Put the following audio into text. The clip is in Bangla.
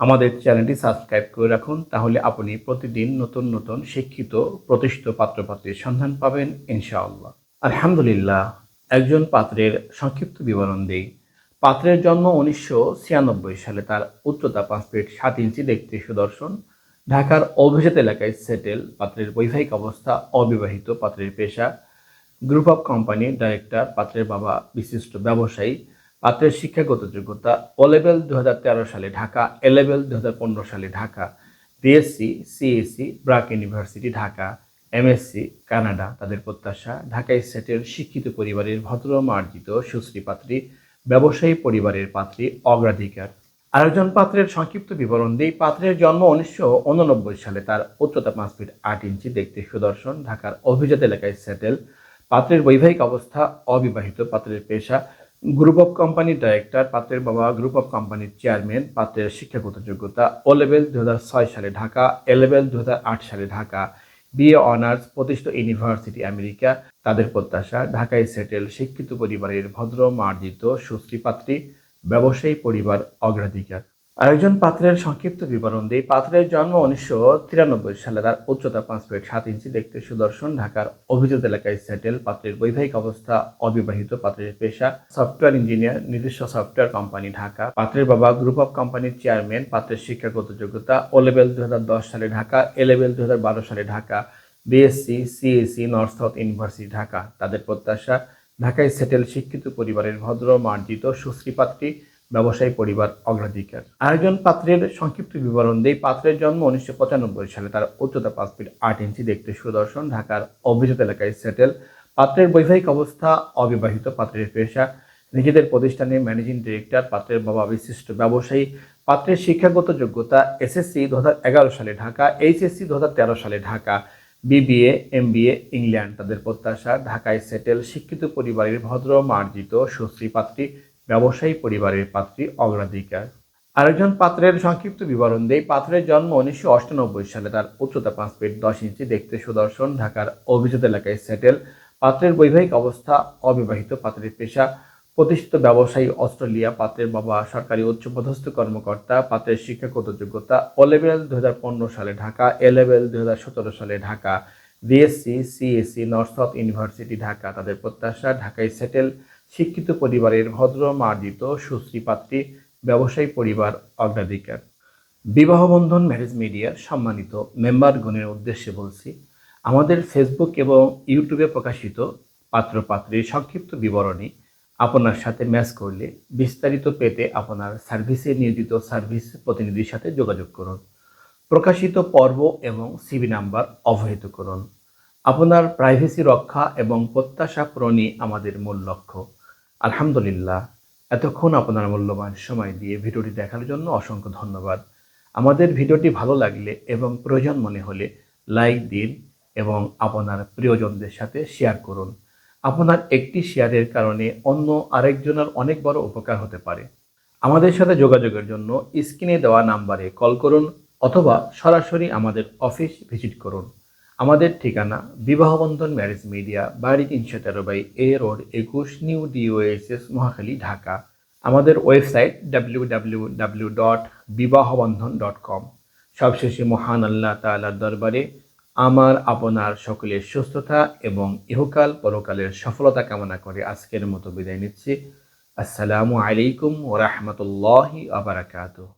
আমাদের চ্যানেলটি সাবস্ক্রাইব করে রাখুন, তাহলে আপনি প্রতিদিন নতুন নতুন শিক্ষিত, প্রতিষ্ঠিত পাত্রপাত্রীর সন্ধান পাবেন, ইনশাআল্লাহ। আলহামদুলিল্লাহ, একজন পাত্রের সংক্ষিপ্ত বিবরণ দেই। পাত্রের জন্ম উনিশশো ছিয়ানব্বই সালে, তার উচ্চতা পাঁচ ফিট সাত ইঞ্চি, দেখতে সুদর্শন। ঢাকার অভিজাত এলাকায় সেটেল, পাত্রের বৈবাহিক অবস্থা অবিবাহিত পাত্রের পেশা। গ্রুপ অফ কোম্পানি ডাইরেক্টর, পাত্রের বাবা বিশিষ্ট ব্যবসায়ী। পাত্রের শিক্ষাগত যোগ্যতা ও লেভেল দুই হাজার তেরো সালে ঢাকা এ লেভেল দু হাজার পনেরো সালে Dhaka BSc CSC BRAC university Dhaka MSc Canada, তাদের প্রত্যাশা ঢাকায় সেটেল শিক্ষিত পরিবারের ভদ্র, মার্জিত, সুশ্রী পাত্রী, ব্যবসায়ী পরিবারের পাত্রী, অগ্রাধিকার। আরেকজন পাত্রের সংক্ষিপ্ত বিবরণ দিই। পাত্রের জন্ম উনিশশো উননব্বই সালে তার উচ্চতা পাঁচ ফিট আট ইঞ্চি, দেখতে সুদর্শন। ঢাকার অভিজাত এলাকায় সেটেল। পাত্রের বৈবাহিক অবস্থা অবিবাহিত। পাত্রের পেশা গ্রুপ অফ কোম্পানির ডাইরেক্টর পাত্রের বাবা গ্রুপ অফ কোম্পানির চেয়ারম্যান পাত্রের শিক্ষাগত যোগ্যতা ও লেভেল দু হাজার ছয় সালে ঢাকা এ লেভেল দু হাজার আট সালে ঢাকা বিএ অনার্স প্রতিষ্ঠিত ইউনিভার্সিটি আমেরিকা তাদের প্রত্যাশা, ঢাকায় সেটেল শিক্ষিত পরিবারের ভদ্র, মার্জিত, সুশ্রী পাত্রী, ব্যবসায়ী পরিবার, অগ্রাধিকার। আরেকজন পাত্রের সংক্ষিপ্ত বিবরণ দিই পাত্রের জন্ম উনিশশো তিরানব্বই সালে তার উচ্চতা পাঁচ ফিট সাত ইঞ্চি, দেখতে সুদর্শন ঢাকার অভিজাত এলাকায় সেটেল পাত্রের বৈবাহিক অবস্থা, অবিবাহিত পাত্রের পেশা সফটওয়্যার ইঞ্জিনিয়ার নিজস্ব সফটওয়্যার কোম্পানি ঢাকা। পাত্রের বাবা গ্রুপ অফ কোম্পানির চেয়ারম্যান পাত্রের শিক্ষাগত যোগ্যতা ও লেভেল দুই হাজার দশ সালে ঢাকা এ লেভেল দুই হাজার বারো সালে Dhaka BSc CSC north south university Dhaka. তাদের প্রত্যাশা, ঢাকায় সেটেল শিক্ষিত পরিবারের ভদ্র, মার্জিত, সুশ্রী পাত্রী ব্যবসায়ী পরিবার অগ্রাধিকার। আরেকজন পাত্রের সংক্ষিপ্ত বিবরণ দেই। পাত্রের জন্ম উনিশশো পঁচানব্বই সালে। তার উচ্চতা পাঁচ ফিট আট ইঞ্চি। দেখতে সুদর্শন। ঢাকার অভিজাত এলাকায় সেটেল। পাত্রের বৈবাহিক অবস্থা, অবিবাহিত পাত্রের পেশা, নিজেদের প্রতিষ্ঠানে ম্যানেজিং ডিরেক্টর, পাত্রের বাবা বিশিষ্ট ব্যবসায়ী, পাত্রের শিক্ষাগত যোগ্যতা, এসএসসি দু হাজার এগারো সালে ঢাকা, এইচএসসি দু হাজার তেরো সালে ঢাকা, বিবিএ, এমবিএ, ইংল্যান্ড। তাদের প্রত্যাশা, ঢাকায় সেটেল, শিক্ষিত পরিবারের ভদ্র, মার্জিত, সুশ্রী পাত্রী ব্যবসায়ী পরিবারের পাত্রী অগ্রাধিকার। আরেকজন পাত্রের সংক্ষিপ্ত বিবরণ দেই। পাত্রের জন্ম উনিশশো সালে। তার উচ্চতা পাঁচ ফিট দশ ইঞ্চি। দেখতে সুদর্শন। ঢাকার অভিজাত এলাকায় সেটেল। পাত্রের বৈবাহিক অবস্থা, অবিবাহিত পাত্রের পেশা, প্রতিষ্ঠিত ব্যবসায়ী অস্ট্রেলিয়া, পাত্রের বাবা সরকারি উচ্চপদস্থ কর্মকর্তা, পাত্রের শিক্ষাগত যোগ্যতা ও লেভেল দুই হাজার পনেরো সালে ঢাকা এ লেভেল দুই হাজার সতেরো সালে Dhaka BSc CSC north south university Dhaka. তাদের প্রত্যাশা, ঢাকায় সেটেল শিক্ষিত পরিবারের ভদ্র, মার্জিত, সুশ্রী পাত্রী, ব্যবসায়ী পরিবার অগ্রাধিকার বিবাহ বন্ধন ম্যারেজ মিডিয়ার সম্মানিত মেম্বারগণের উদ্দেশ্যে বলছি, আমাদের ফেসবুক এবং ইউটিউবে প্রকাশিত পাত্রপাত্রীর সংক্ষিপ্ত বিবরণী আপনার সাথে ম্যাচ করলে বিস্তারিত পেতে আপনার সার্ভিসে নিয়োজিত সার্ভিস প্রতিনিধির সাথে যোগাযোগ করুন। প্রকাশিত পর্ব এবং সিবি নাম্বার অবহিত করুন। আপনার প্রাইভেসি রক্ষা এবং প্রত্যাশা পূরণই আমাদের মূল লক্ষ্য। আলহামদুলিল্লাহ, এতক্ষণ আপনার মূল্যবান সময় দিয়ে ভিডিওটি দেখার জন্য অসংখ্য ধন্যবাদ। আমাদের ভিডিওটি ভালো লাগলে এবং প্রয়োজন মনে হলে লাইক দিন এবং আপনার প্রিয়জনদের সাথে শেয়ার করুন। আপনার একটি শেয়ারের কারণে অন্য আরেকজনের অনেক বড় উপকার হতে পারে। আমাদের সাথে যোগাযোগের জন্য স্ক্রিনে দেওয়া নাম্বারে কল করুন অথবা সরাসরি আমাদের অফিস ভিজিট করুন। আমাদের ঠিকানা বিবাহবন্ধন ম্যারেজ মিডিয়া, বাড়ি তিনশো তেরো বাই এ রোড, একুশ নিউ ডিওএসএস, মহাখালী, ঢাকা। আমাদের website W W W dot Bibahabandhan dot com. সবশেষে মহান আল্লাহ তাআলার দরবারে আমার, আপনার সকলের সুস্থতা এবং ইহকাল পরকালের সফলতা কামনা করে আজকের মতো বিদায় নিচ্ছি। আসসালামু আলাইকুম ওরহমতুল্লাহি আবরাকাতুহ